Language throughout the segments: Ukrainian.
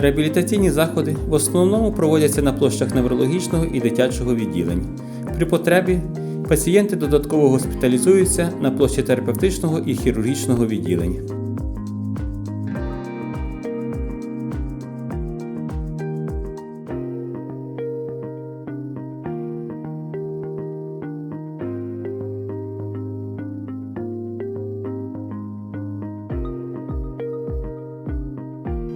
Реабілітаційні заходи в основному проводяться на площах неврологічного і дитячого відділень. При потребі пацієнти додатково госпіталізуються на площі терапевтичного і хірургічного відділень.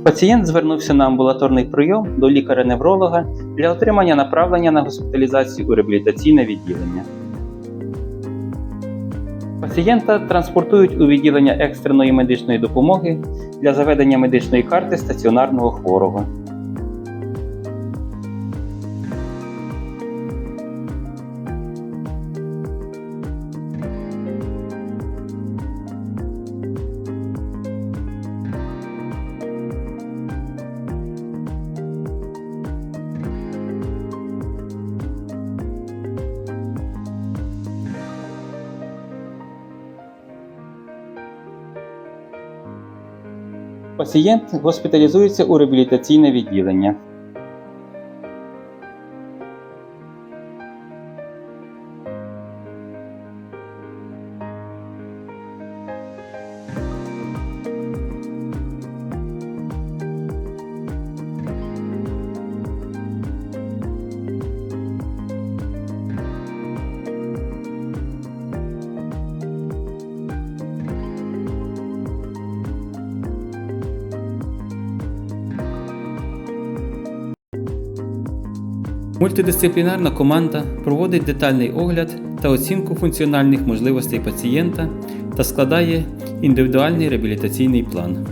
Пацієнт звернувся на амбулаторний прийом до лікаря-невролога для отримання направлення на госпіталізацію у реабілітаційне відділення. Пацієнта транспортують у відділення екстреної медичної допомоги для заведення медичної карти стаціонарного хворого. Пацієнт госпіталізується у реабілітаційне відділення. Мультидисциплінарна команда проводить детальний огляд та оцінку функціональних можливостей пацієнта та складає індивідуальний реабілітаційний план.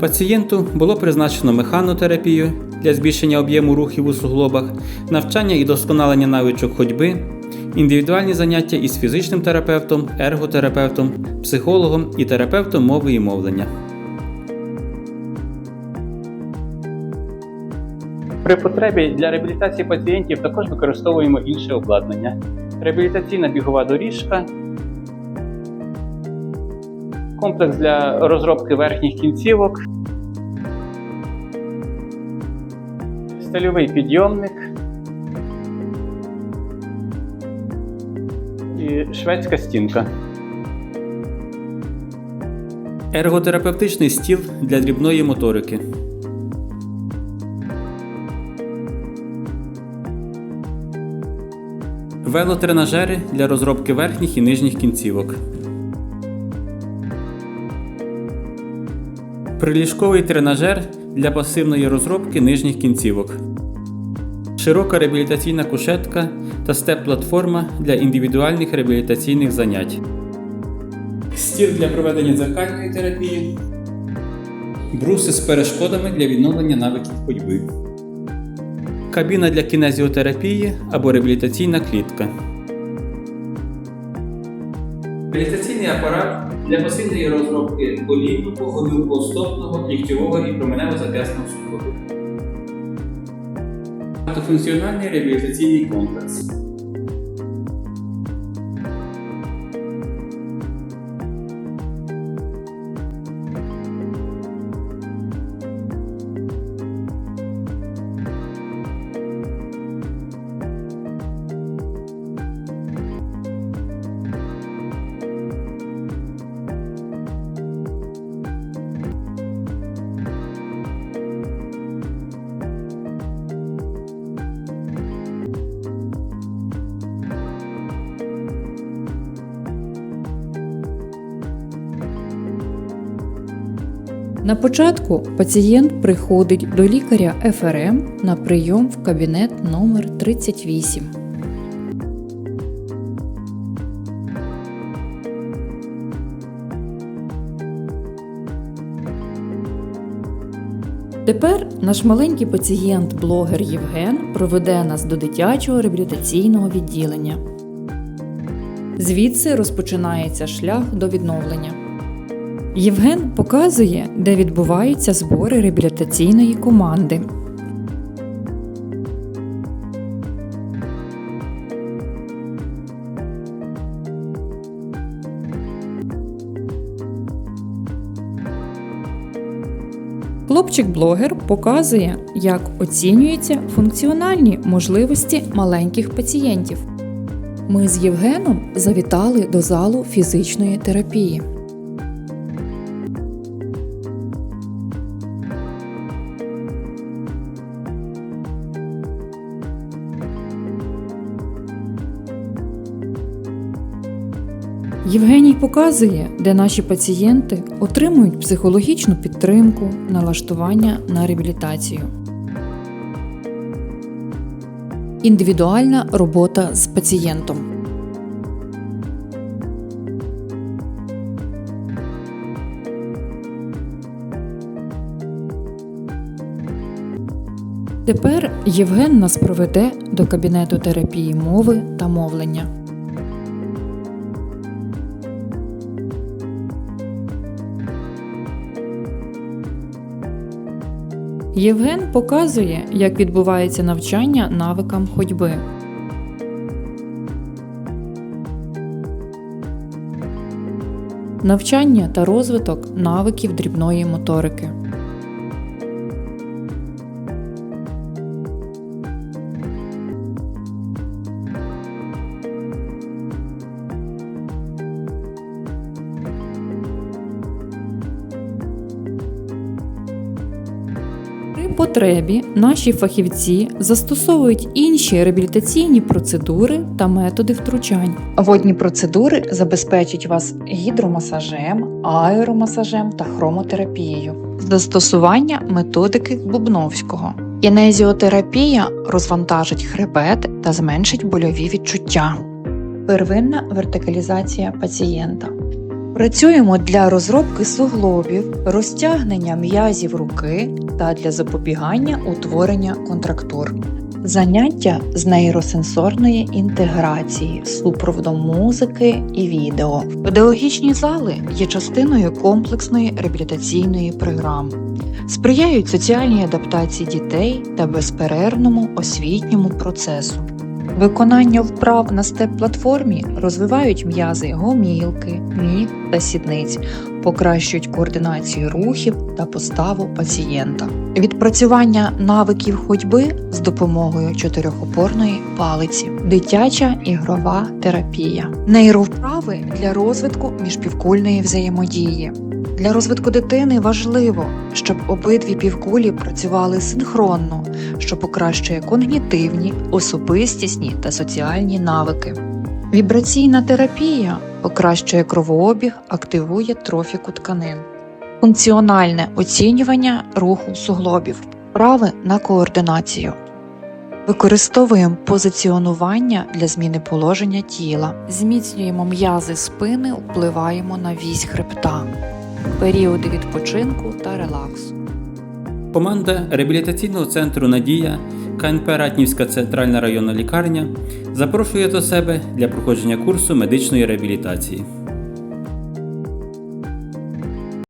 Пацієнту було призначено механотерапію для збільшення об'єму рухів у суглобах, навчання і досконалення навичок ходьби, індивідуальні заняття із фізичним терапевтом, ерготерапевтом, психологом і терапевтом мови і мовлення. При потребі для реабілітації пацієнтів також використовуємо інше обладнання: реабілітаційна бігова доріжка, комплекс для розробки верхніх кінцівок, стильовий підйомник і шведська стінка. Ерготерапевтичний стіл для дрібної моторики. Велотренажери для розробки верхніх і нижніх кінцівок. Приліжковий тренажер для пасивної розробки нижніх кінцівок. Широка реабілітаційна кушетка та степ-платформа для індивідуальних реабілітаційних занять. Стіл для проведення дзеркальної терапії. Бруси з перешкодами для відновлення навиків ходьби. Кабіна для кінезіотерапії або реабілітаційна клітка. Реабілітаційний апарат для пасивної розробки колінного, гомілкостопного, ліктьового і променево-зап'ясного суходу. Багатофункціональний реабілітаційний комплекс. На початку пацієнт приходить до лікаря ФРМ на прийом в кабінет номер 38. Тепер наш маленький пацієнт-блогер Євген проведе нас до дитячого реабілітаційного відділення. Звідси розпочинається шлях до відновлення. Євген показує, де відбуваються збори реабілітаційної команди. Хлопчик-блогер показує, як оцінюються функціональні можливості маленьких пацієнтів. Ми з Євгеном завітали до залу фізичної терапії. Євгеній показує, де наші пацієнти отримують психологічну підтримку, налаштування на реабілітацію. Індивідуальна робота з пацієнтом. Тепер Євген нас проведе до кабінету терапії мови та мовлення. Євген показує, як відбувається навчання навикам ходьби. Навчання та розвиток навиків дрібної моторики. При потребі наші фахівці застосовують інші реабілітаційні процедури та методи втручань. Водні процедури забезпечать вас гідромасажем, аеромасажем та хромотерапією. Застосування методики Бубновського. Кінезіотерапія розвантажить хребет та зменшить больові відчуття. Первинна вертикалізація пацієнта. Працюємо для розробки суглобів, розтягнення м'язів руки та для запобігання утворення контрактур. Заняття з нейросенсорної інтеграції з супроводом музики і відео. Педагогічні зали є частиною комплексної реабілітаційної програми, сприяють соціальній адаптації дітей та безперервному освітньому процесу. Виконання вправ на степ-платформі розвивають м'язи гомілки, ніг та сідниць, покращують координацію рухів та поставу пацієнта. Відпрацювання навиків ходьби з допомогою чотирьохопорної палиці, дитяча ігрова терапія, нейровправи для розвитку міжпівкульної взаємодії. Для розвитку дитини важливо, щоб обидві півкулі працювали синхронно, що покращує когнітивні, особистісні та соціальні навики. Вібраційна терапія покращує кровообіг, активує трофіку тканин. Функціональне оцінювання руху суглобів, вправи на координацію. Використовуємо позиціонування для зміни положення тіла. Зміцнюємо м'язи спини, впливаємо на вісь хребта. Періоди відпочинку та релаксу. Команда реабілітаційного центру Надія КНП Ратнівська центральна районна лікарня запрошує до себе для проходження курсу медичної реабілітації.